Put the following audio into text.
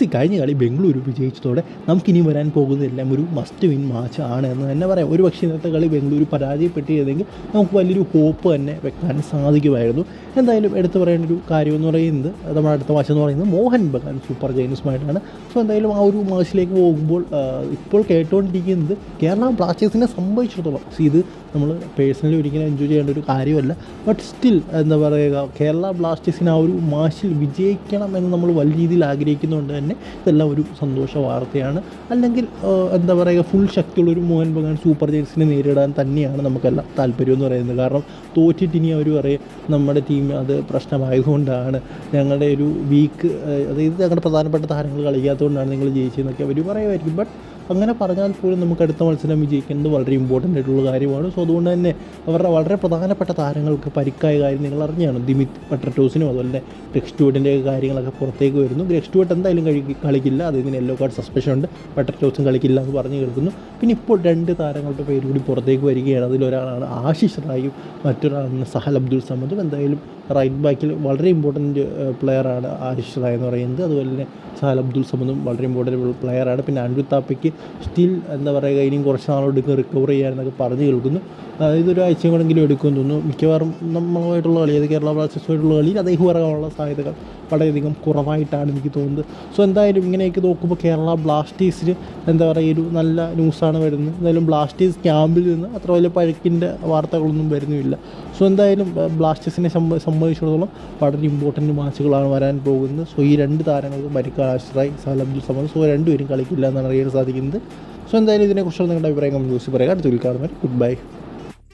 C കഴിഞ്ഞ കളി ബംഗളൂരു വിജയിച്ചതോടെ നമുക്കിനി വരാൻ പോകുന്നതെല്ലാം ഒരു മസ്റ്റ് വിൻ മാച്ച് ആണ് എന്ന് തന്നെ പറയാം. ഒരു പക്ഷേ ഇന്നത്തെ കളി ബംഗളൂരു പരാജയപ്പെട്ടിരുന്നെങ്കിൽ നമുക്ക് വലിയൊരു ഹോപ്പ് തന്നെ വെക്കാൻ സാധിക്കുമായിരുന്നു. എന്തായാലും എടുത്തു പറയേണ്ട ഒരു കാര്യം എന്ന് പറയുന്നത് നമ്മുടെ അടുത്ത മാച്ച് എന്ന് പറയുന്നത് മോഹൻ ബഗാൻ സൂപ്പർ ജൈനസുമായിട്ടാണ് സോ എന്തായാലും ആ ഒരു മാച്ചിലേക്ക് പോകുമ്പോൾ ഇപ്പോൾ കേട്ടുകൊണ്ടിരിക്കുന്നത് കേരള ബ്ലാസ്റ്റേഴ്സിനെ സംഭവിച്ചിടത്തോളം ഇത് നമ്മൾ പേഴ്സണലി ഒരിക്കലും എൻജോയ് ചെയ്യേണ്ട ഒരു കാര്യമല്ല. ബട്ട് സ്റ്റിൽ എന്താ പറയുക കേരള ബ്ലാസ്റ്റേഴ്സിന് ആ ഒരു മാച്ചിൽ വിജയിക്കണം എന്ന് നമ്മൾ വലിയ രീതിയിൽ ആഗ്രഹിക്കുന്നതുകൊണ്ട് തന്നെ. ഇതെല്ലാം ഒരു സന്തോഷ വാർത്തയാണ്. അല്ലെങ്കിൽ എന്താ പറയുക ഫുൾ ശക്തിയുള്ള ഒരു മോഹൻ ബഗാൻ സൂപ്പർ ജയൻസിനെ നേരിടാൻ തന്നെയാണ് നമുക്കെല്ലാം താല്പര്യം എന്ന് പറയുന്നത്. കാരണം തോറ്റിട്ട് ഇനി അവർ പറയും നമ്മുടെ ടീം അത് പ്രശ്നമായതുകൊണ്ടാണ് ഞങ്ങളുടെ ഒരു വീക്ക് അതായത് ഞങ്ങളുടെ പ്രധാനപ്പെട്ട താരങ്ങൾ കളിക്കാത്തതുകൊണ്ടാണ് നിങ്ങൾ ജയിച്ചതെന്നൊക്കെ അവർ പറയുമായിരിക്കും. ബട്ട് അങ്ങനെ പറഞ്ഞാൽ പോലും നമുക്ക് അടുത്ത മത്സരം വിജയിക്കുന്നത് വളരെ ഇമ്പോർട്ടന്റ് ആയിട്ടുള്ള കാര്യമാണ്. സോ അതുകൊണ്ട് തന്നെ അവരുടെ വളരെ പ്രധാനപ്പെട്ട താരങ്ങൾക്ക് പരിക്കായ കാര്യം നിങ്ങൾ അറിഞ്ഞാണ്? ദിമിത് പട്രറ്റോസിനും അതുപോലെ തന്നെ ഗ്രെക്സ് സ്റ്റുവർട്ടിന്റെ കാര്യങ്ങളൊക്കെ പുറത്തേക്ക് വരുന്നു. ഗ്രെക് സ്റ്റുവർട്ട് എന്തായാലും കഴി കളിക്കില്ല. അദ്ദേഹത്തിന് യെല്ലോ കാർഡ് സസ്പെൻഷൻ ഉണ്ട്. പട്രറ്റോസും കളിക്കില്ല എന്ന് പറഞ്ഞു കേൾക്കുന്നു. പിന്നെ ഇപ്പോൾ രണ്ട് താരങ്ങളുടെ പേര് കൂടി പുറത്തേക്ക് വരികയാണ്. അതിലൊരാളാണ് ആശിഷ് റായും മറ്റൊരാളാണ് സഹൽ അബ്ദുൾ സമദും. എന്തായാലും റൈറ്റ് ബാക്കിൽ വളരെ ഇമ്പോർട്ടന്റ് പ്ലെയറാണ് ആശിഷ് റായ് എന്ന് പറയുന്നത്. അതുപോലെ തന്നെ സഹൽ അബ്ദുൾ സമദും വളരെ ഇമ്പോർട്ടന്റ് പ്ലെയറാണ് പിന്നെ അൻഡു താപ്പയ്ക്ക് സ്റ്റിൽ എന്താ പറയുക ഇനിയും കുറച്ച് നാളെടുക്കും റിക്കവർ ചെയ്യാനെന്നൊക്കെ പറഞ്ഞു കേൾക്കുന്നു. ഇതൊരു ഒരു ആഴ്ചയും കൂടെങ്കിലും എടുക്കുമെന്ന് തോന്നുന്നു. മിക്കവാറും നമ്മളുമായിട്ടുള്ള കളി അത് കേരള ബ്ലാസ്റ്റേഴ്സുമായിട്ടുള്ള കളിയിൽ അദ്ദേഹം ഇറങ്ങാനുള്ള സാധ്യതകൾ വളരെയധികം കുറവായിട്ടാണ് എനിക്ക് തോന്നുന്നത്. സോ എന്തായാലും ഇങ്ങനെയൊക്കെ നോക്കുമ്പോൾ കേരള ബ്ലാസ്റ്റേഴ്സിന് എന്താ പറയുക ഒരു നല്ല ന്യൂസാണ് വരുന്നത്. എന്തായാലും ബ്ലാസ്റ്റേഴ്സ് ക്യാമ്പിൽ നിന്ന് അത്ര വലിയ പഴക്കിന്റെ വാർത്തകളൊന്നും വരുന്നുമില്ല സോ എന്തായാലും ബ്ലാസ്റ്റേഴ്സിനെ സംബ സംബന്ധിച്ചിടത്തോളം വളരെ ഇമ്പോർട്ടന്റ് മാച്ചുകളാണ് വരാൻ പോകുന്നത്. സോ ഈ രണ്ട് താരങ്ങൾക്ക് മരിക്കാൻ ആശ്രയി സാലബ്ദുൽ സമദ്. സോ രണ്ടുപേരും കളിക്കില്ല എന്നാണ് അറിയാൻ സാധിക്കുന്നത്. സോ എന്തായാലും ഇതിനെക്കുറിച്ചുള്ള നിങ്ങളുടെ അഭിപ്രായം കമന്റ് ബോക്സിൽ പറയുക. അടുത്ത കാണുന്നവർ ഗുഡ് ബൈ